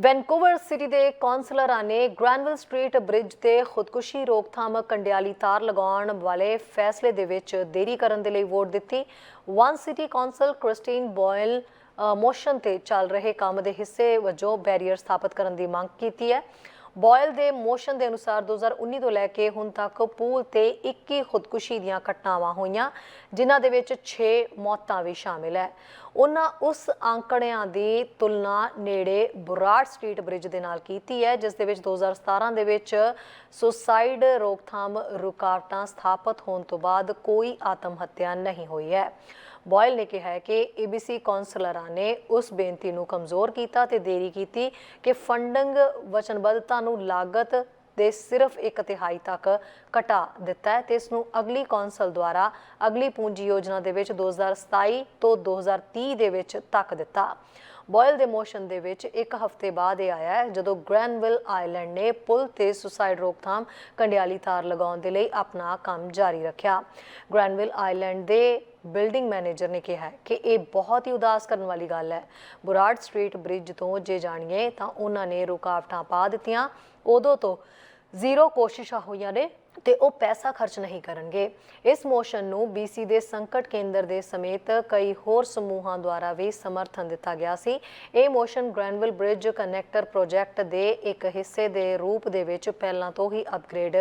Vancouver city ਦੇ ਕੌਂਸਲਰਾਂ ਨੇ ਗ੍ਰੈਨਵਲ street bridge ਤੇ ਖੁਦਕੁਸ਼ੀ ਰੋਕਥਾਮ ਕੰਡਿਆਲੀ ਤਾਰ ਲਗਾਉਣ ਵਾਲੇ ਫੈਸਲੇ ਦੇ ਵਿੱਚ ਦੇਰੀ ਕਰਨ ਦੇ ਲਈ ਵੋਟ ਦਿੱਤੀ। One city council Christine Boyle motion ਤੇ ਚੱਲ ਰਹੇ ਕੰਮ ਦੇ ਹਿੱਸੇ ਵਜੋਂ ਬੈਰੀਅਰ ਸਥਾਪਿਤ ਕਰਨ ਦੀ ਮੰਗ ਕੀਤੀ ਹੈ। ਬੋਇਲ ਦੇ ਮੋਸ਼ਨ ਦੇ ਅਨੁਸਾਰ 2019 ਤੋਂ ਲੈ ਕੇ ਹੁਣ ਤੱਕ ਪੂਲ ਤੇ 21 ਖੁਦਕੁਸ਼ੀ ਦੀਆਂ ਘਟਨਾਵਾਂ ਹੋਈਆਂ, ਜਿਨ੍ਹਾਂ ਦੇ ਵਿੱਚ 6 ਮੌਤਾਂ ਵੀ ਸ਼ਾਮਿਲ ਹੈ। ਉਹਨਾਂ ਉਸ ਅੰਕੜਿਆਂ ਦੀ ਤੁਲਨਾ ਨੇੜੇ ਬੁਰਾੜ ਸਟਰੀਟ ਬ੍ਰਿਜ ਦੇ ਨਾਲ ਕੀਤੀ ਹੈ, ਜਿਸ ਦੇ ਵਿੱਚ 2017 ਦੇ ਵਿੱਚ ਸੁਸਾਈਡ ਰੋਕਥਾਮ ਰੁਕਾਵਟਾਂ ਸਥਾਪਿਤ ਹੋਣ ਤੋਂ ਬਾਅਦ ਕੋਈ ਆਤਮ ਹੱਤਿਆ ਨਹੀਂ ਹੋਈ ਹੈ। ਬੋਇਲ ਨੇ ਕਿਹਾ ਹੈ ਕਿ ਏਬੀਸੀ ਕੌਂਸਲਰਾਂ ਨੇ ਉਸ ਬੇਨਤੀ ਨੂੰ ਕਮਜ਼ੋਰ ਕੀਤਾ ਤੇ ਦੇਰੀ ਕੀਤੀ ਕਿ ਫੰਡਿੰਗ ਵਚਨਬੱਧਤਾ ਨੂੰ ਲਾਗਤ ਦੇ ਸਿਰਫ ਇੱਕ ਤਿਹਾਈ ਤੱਕ ਘਟਾ ਦਿੱਤਾ ਹੈ ਤੇ ਇਸ ਨੂੰ ਅਗਲੀ ਕੌਂਸਲ ਦੁਆਰਾ ਅਗਲੀ ਪੂੰਜੀ ਯੋਜਨਾ ਦੇ ਵਿੱਚ 2027 ਤੋਂ 2030 ਦੇ ਵਿੱਚ ਤੱਕ ਦਿੱਤਾ। ਬੋਇਲ ਦੇ ਮੋਸ਼ਨ ਦੇ ਵਿੱਚ ਇੱਕ ਹਫ਼ਤੇ ਬਾਅਦ ਇਹ ਆਇਆ ਹੈ, ਜਦੋਂ ਗ੍ਰੈਨਵਿਲ ਆਈਲੈਂਡ ਨੇ ਪੁਲ ਤੇ ਸੁਸਾਈਡ ਰੋਕਥਾਮ ਕੰਡਿਆਲੀ ਤਾਰ ਲਗਾਉਣ ਦੇ ਲਈ ਆਪਣਾ ਕੰਮ ਜਾਰੀ ਰੱਖਿਆ। ਗ੍ਰੈਨਵਿਲ ਆਈਲੈਂਡ ਦੇ ਬਿਲਡਿੰਗ ਮੈਨੇਜਰ ਨੇ ਕਿਹਾ ਕਿ ਇਹ ਬਹੁਤ ਹੀ ਉਦਾਸ ਕਰਨ ਵਾਲੀ ਗੱਲ ਹੈ। ਬੁਰਾੜ ਸਟਰੀਟ ਬ੍ਰਿਜ ਤੋਂ ਜੇ ਜਾਣੀਏ ਤਾਂ ਉਹਨਾਂ ਨੇ ਰੁਕਾਵਟਾਂ ਪਾ ਦਿੱਤੀਆਂ। ਉਦੋਂ ਤੋਂ ਜ਼ੀਰੋ ਕੋਸ਼ਿਸ਼ਾਂ ਹੋਈਆਂ ਨੇ ਤੇ ਉਹ ਪੈਸਾ ਖਰਚ ਨਹੀਂ ਕਰਨਗੇ। ਇਸ ਮੋਸ਼ਨ ਨੂੰ BC ਦੇ ਸੰਕਟ ਕੇਂਦਰ ਦੇ ਸਮੇਤ ਕਈ ਹੋਰ ਸਮੂਹਾਂ ਦੁਆਰਾ ਵੀ ਸਮਰਥਨ ਦਿੱਤਾ ਗਿਆ ਸੀ। ਇਹ motion Granville bridge connector project ਦੇ ਇੱਕ ਹਿੱਸੇ ਦੇ ਰੂਪ ਦੇ ਵਿੱਚ ਪਹਿਲਾਂ ਤੋਂ ਹੀ ਅਪਗ੍ਰੇਡ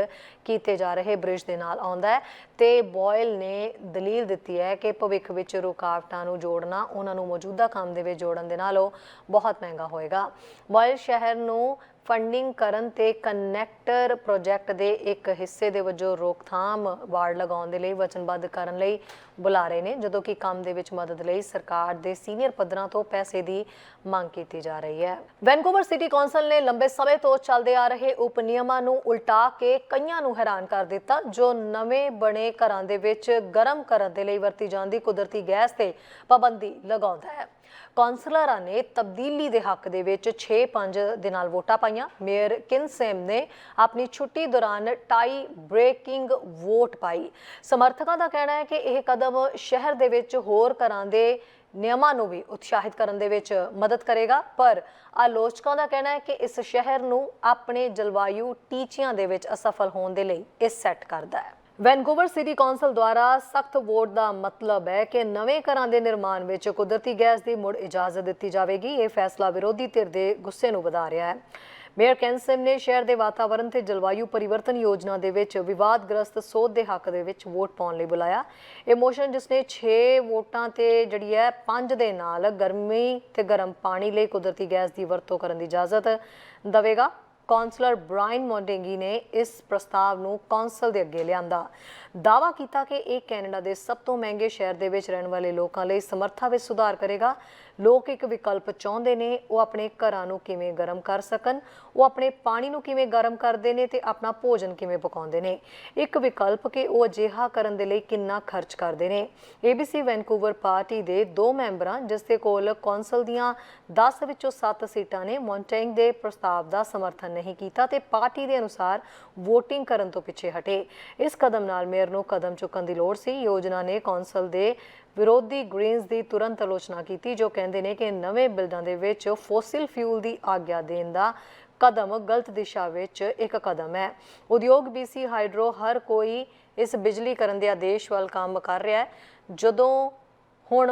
ਕੀਤੇ ਜਾ ਰਹੇ ਬ੍ਰਿਜ ਦੇ ਨਾਲ ਆਉਂਦਾ ਹੈ ਤੇ ਬੋਇਲ ਨੇ ਦਲੀਲ ਦਿੱਤੀ ਹੈ ਕਿ ਭਵਿੱਖ ਵਿੱਚ ਰੁਕਾਵਟਾਂ ਨੂੰ ਜੋੜਨਾ, ਉਹਨਾਂ ਨੂੰ ਮੌਜੂਦਾ ਕੰਮ ਦੇ ਵਿੱਚ ਜੋੜਨ ਦੇ ਨਾਲੋਂ ਬਹੁਤ ਮਹਿੰਗਾ ਹੋਏਗਾ। ਬੋਇਲ ਸ਼ਹਿਰ ਨੂੰ ਫੰਡਿੰਗ ਕਰਨ ਤੇ ਕਨੈਕਟਰ ਪ੍ਰੋਜੈਕਟ ਦੇ ਇੱਕ ਹਿੱਸੇ ਦੇ ਵਜੋਂ ਰੋਕਥਾਮ ਵਾਰਡ ਲਗਾਉਣ ਦੇ ਲਈ ਵਚਨਬੱਧ ਕਰਨ ਲਈ ਬੁਲਾ ਰਹੇ ਨੇ, ਜਦੋਂ ਕਿ ਕੰਮ ਦੇ ਵਿੱਚ ਮਦਦ ਲਈ ਸਰਕਾਰ ਦੇ ਸੀਨੀਅਰ ਪੱਧਰਾਂ ਤੋਂ ਪੈਸੇ ਦੀ ਮੰਗ ਕੀਤੀ ਜਾ ਰਹੀ ਹੈ। ਵੈਨਕੂਵਰ ਸਿਟੀ ਕੌਂਸਲ ਨੇ ਲੰਬੇ ਸਮੇਂ ਤੋਂ ਚੱਲਦੇ ਆ ਰਹੇ ਉਪ ਨਿਯਮਾਂ ਨੂੰ ਉਲਟਾ ਕੇ ਕਈਆਂ ਨੂੰ ਹੈਰਾਨ ਕਰ ਦਿੱਤਾ, ਜੋ ਨਵੇਂ ਬਣੇ ਘਰਾਂ ਦੇ ਵਿੱਚ ਗਰਮ ਕਰਨ ਦੇ ਲਈ ਵਰਤੀ ਜਾਂਦੀ ਕੁਦਰਤੀ ਗੈਸ ਤੇ ਪਾਬੰਦੀ ਲਗਾਉਂਦਾ ਹੈ। ਕੌਂਸਲਰਾਂ ਨੇ ਤਬਦੀਲੀ ਦੇ ਹੱਕ ਦੇ ਵਿੱਚ 6-5 ਦੇ ਨਾਲ ਵੋਟਾਂ ਪਾਈਆਂ। ਮੇਅਰ ਕਿਨਸੇਮ ਨੇ ਆਪਣੀ ਛੁੱਟੀ ਦੌਰਾਨ ਟਾਈ ਬ੍ਰੇਕਿੰਗ ਵੋਟ ਪਾਈ। ਸਮਰਥਕਾਂ ਦਾ ਕਹਿਣਾ ਹੈ ਕਿ ਇਹ ਕਦਮ ਸ਼ਹਿਰ ਦੇ ਵਿੱਚ ਹੋਰ ਘਰਾਂ ਦੇ ਨਿਯਮਾਂ ਨੂੰ ਵੀ ਉਤਸ਼ਾਹਿਤ ਕਰਨ ਦੇ ਵਿੱਚ ਮਦਦ ਕਰੇਗਾ। ਪਰ ਆਲੋਚਕਾਂ ਦਾ ਕਹਿਣਾ ਹੈ ਕਿ ਇਸ ਸ਼ਹਿਰ ਨੂੰ ਆਪਣੇ ਜਲਵਾਯੂ ਟੀਚਿਆਂ ਦੇ ਵਿੱਚ ਅਸਫਲ ਹੋਣ ਦੇ ਲਈ ਇਹ ਸੈੱਟ ਕਰਦਾ ਹੈ। ਵੈਨਕੂਵਰ ਸਿਟੀ ਕੌਂਸਲ ਦੁਆਰਾ ਸਖਤ ਵੋਟ ਦਾ ਮਤਲਬ ਹੈ ਕਿ ਨਵੇਂ ਘਰਾਂ ਦੇ ਨਿਰਮਾਣ ਵਿੱਚ ਕੁਦਰਤੀ ਗੈਸ ਦੀ ਮੁੜ ਇਜਾਜ਼ਤ ਦਿੱਤੀ ਜਾਵੇਗੀ। ਇਹ ਫੈਸਲਾ ਵਿਰੋਧੀ ਧਿਰ ਦੇ ਗੁੱਸੇ ਨੂੰ ਵਧਾ ਰਿਹਾ ਹੈ। ਮੇਅਰ ਕੈਂਸਮ ਨੇ ਸ਼ਹਿਰ ਦੇ ਵਾਤਾਵਰਣ ਤੇ ਜਲਵਾਯੂ ਪਰਿਵਰਤਨ ਯੋਜਨਾ ਦੇ ਵਿੱਚ ਵਿਵਾਦਗ੍ਰਸਤ ਸੋਧ ਦੇ ਹੱਕ ਦੇ ਵਿੱਚ ਵੋਟ ਪਾਉਣ ਲਈ ਬੁਲਾਇਆ। ਇਹ ਮੋਸ਼ਨ ਜਿਸ ਨੇ 6 ਵੋਟਾਂ ਤੇ ਜਿਹੜੀ ਹੈ 5 ਦੇ ਨਾਲ ਗਰਮੀ ਤੇ ਗਰਮ ਪਾਣੀ ਲਈ ਕੁਦਰਤੀ ਗੈਸ ਦੀ ਵਰਤੋਂ ਕਰਨ ਦੀ ਇਜਾਜ਼ਤ ਦੇਵੇਗਾ। ਕੌਂਸਲਰ ਬ੍ਰਾਇਨ ਮੌਂਟੇਂਗੀ ਨੇ ਇਸ ਪ੍ਰਸਤਾਵ ਨੂੰ ਕੌਂਸਲ ਦੇ ਅੱਗੇ ਲਿਆਂਦਾ। ਦਾਵਾ ਕੀਤਾ ਕਿ ਇਹ ਕੈਨੇਡਾ ਦੇ ਸਭ ਤੋਂ ਮਹਿੰਗੇ ਸ਼ਹਿਰ ਦੇ ਵਿੱਚ ਰਹਿਣ ਵਾਲੇ ਲੋਕਾਂ ਲਈ ਸਮਰੱਥਾ ਵਿੱਚ ਸੁਧਾਰ ਕਰੇਗਾ। ਲੋਕ ਇੱਕ ਵਿਕਲਪ ਚਾਹੁੰਦੇ ਨੇ, ਉਹ ਆਪਣੇ ਘਰਾਂ ਨੂੰ ਕਿਵੇਂ ਗਰਮ ਕਰ ਸਕਣ, ਉਹ ਆਪਣੇ ਪਾਣੀ ਨੂੰ ਕਿਵੇਂ ਗਰਮ ਕਰਦੇ ਨੇ ਤੇ ਆਪਣਾ ਭੋਜਨ ਕਿਵੇਂ ਪਕਾਉਂਦੇ ਨੇ। ਇੱਕ ਵਿਕਲਪ ਕਿ ਉਹ ਅਜਿਹਾ ਕਰਨ ਦੇ ਲਈ ਕਿੰਨਾ ਖਰਚ ਕਰਦੇ ਨੇ। ABC ਵੈਨਕੂਵਰ ਪਾਰਟੀ ਦੇ ਦੋ ਮੈਂਬਰਾਂ, ਜਿਸ ਦੇ ਕੋਲ ਕੌਂਸਲ ਦੀਆਂ 10 ਵਿੱਚੋਂ 7 ਸੀਟਾਂ ਨੇ ਮੌਂਟੇਂਗ ਦੇ ਪ੍ਰਸਤਾਵ ਦਾ ਸਮਰਥਨ ਨਹੀਂ ਕੀਤਾ ਤੇ ਪਾਰਟੀ ਦੇ ਅਨੁਸਾਰ VOTING ਕਰਨ ਤੋਂ ਪਿੱਛੇ ਹਟੇ। ਇਸ ਕਦਮ ਨਾਲ ਮੇਅਰ ਨੂੰ ਕਦਮ ਚੁੱਕਣ ਦੀ ਲੋੜ ਸੀ। ਯੋਜਨਾ ਨੇ ਕੌਂਸਲ ਦੇ ਵਿਰੋਧੀ ਗ੍ਰੀਨਸ ਦੀ ਤੁਰੰਤ ਆਲੋਚਨਾ ਕੀਤੀ, ਜੋ ਕਹਿੰਦੇ ਨੇ ਕਿ ਨਵੇਂ ਬਿਲਡਾਂ ਦੇ ਵਿੱਚ ਫੋਸਿਲ ਫਿਊਲ ਦੀ ਆਗਿਆ ਦੇਣ ਦਾ ਕਦਮ ਗਲਤ ਦਿਸ਼ਾ ਵਿੱਚ ਇੱਕ ਕਦਮ ਹੈ। ਉਦਯੋਗ BC ਹਾਈਡਰੋ ਹਰ ਕੋਈ ਇਸ ਬਿਜਲੀ ਕਰਨ ਦੇ ਆਦੇਸ਼ ਵੱਲ ਕੰਮ ਕਰ ਰਿਹਾ ਹੈ। ਜਦੋਂ ਹੁਣ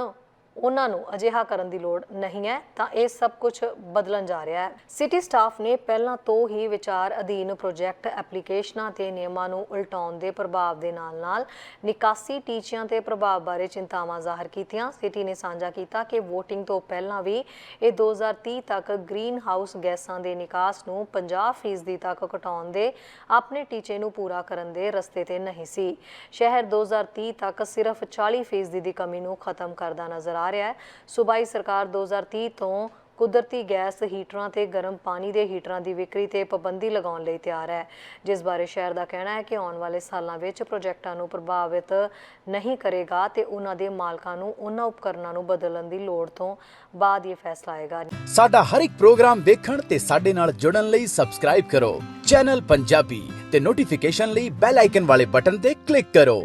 ਉਹਨਾਂ ਨੂੰ ਅਜਿਹਾ ਕਰਨ ਦੀ ਲੋੜ ਨਹੀਂ ਹੈ, ਤਾਂ ਇਹ ਸਭ ਕੁਝ ਬਦਲਣ ਜਾ ਰਿਹਾ ਹੈ। ਸਿਟੀ ਸਟਾਫ ਨੇ ਪਹਿਲਾਂ ਤੋਂ ਹੀ ਵਿਚਾਰ ਅਧੀਨ ਪ੍ਰੋਜੈਕਟ ਐਪਲੀਕੇਸ਼ਨਾਂ ਤੇ ਨਿਯਮਾਂ ਨੂੰ ਉਲਟਾਉਣ ਦੇ ਪ੍ਰਭਾਵ ਦੇ ਨਾਲ-ਨਾਲ ਨਿਕਾਸੀ ਟੀਚਿਆਂ ਤੇ ਪ੍ਰਭਾਵ ਬਾਰੇ ਚਿੰਤਾਵਾਂ ਜ਼ਾਹਰ ਕੀਤੀਆਂ। ਸਿਟੀ ਨੇ ਸਾਂਝਾ ਕੀਤਾ ਕਿ VOTING ਤੋਂ ਪਹਿਲਾਂ ਵੀ ਇਹ 2030 ਤੱਕ ਗ੍ਰੀਨ ਹਾਊਸ ਗੈਸਾਂ ਦੇ ਨਿਕਾਸ ਨੂੰ 50% ਤੱਕ ਘਟਾਉਣ ਦੇ ਆਪਣੇ ਟੀਚੇ ਨੂੰ ਪੂਰਾ ਕਰਨ ਦੇ ਰਸਤੇ ਤੇ ਨਹੀਂ ਸੀ। ਸ਼ਹਿਰ 2030 ਤੱਕ ਸਿਰਫ 40% ਦੀ ਕਮੀ ਨੂੰ ਖਤਮ ਕਰਦਾ ਨਜ਼ਰ ਆ ਰਿਹਾ ਹੈ। ਸੂਬਾਈ ਸਰਕਾਰ 2030 ਤੋਂ ਕੁਦਰਤੀ ਗੈਸ ਹੀਟਰਾਂ ਤੇ ਗਰਮ ਪਾਣੀ ਦੇ ਹੀਟਰਾਂ ਦੀ ਵਿਕਰੀ ਤੇ ਪਾਬੰਦੀ ਲਗਾਉਣ ਲਈ ਤਿਆਰ ਹੈ। ਜਿਸ ਬਾਰੇ ਸ਼ਹਿਰ ਦਾ ਕਹਿਣਾ ਹੈ ਕਿ ਆਉਣ ਵਾਲੇ ਸਾਲਾਂ ਵਿੱਚ ਪ੍ਰੋਜੈਕਟਾਂ ਨੂੰ ਪ੍ਰਭਾਵਿਤ ਨਹੀਂ ਕਰੇਗਾ ਤੇ ਉਹਨਾਂ ਦੇ ਮਾਲਕਾਂ ਨੂੰ ਉਹਨਾਂ ਉਪਕਰਨਾਂ ਨੂੰ ਬਦਲਣ ਦੀ ਲੋੜ ਤੋਂ ਬਾਅਦ ਇਹ ਫੈਸਲਾ ਆਏਗਾ। ਸਾਡਾ ਹਰ ਇੱਕ ਪ੍ਰੋਗਰਾਮ ਦੇਖਣ ਤੇ ਸਾਡੇ ਨਾਲ ਜੁੜਨ ਲਈ ਸਬਸਕ੍ਰਾਈਬ ਕਰੋ। ਚੈਨਲ ਪੰਜਾਬੀ ਤੇ ਨੋਟੀਫਿਕੇਸ਼ਨ ਲਈ ਬੈਲ ਆਈਕਨ ਵਾਲੇ ਬਟਨ ਤੇ ਕਲਿੱਕ ਕਰੋ।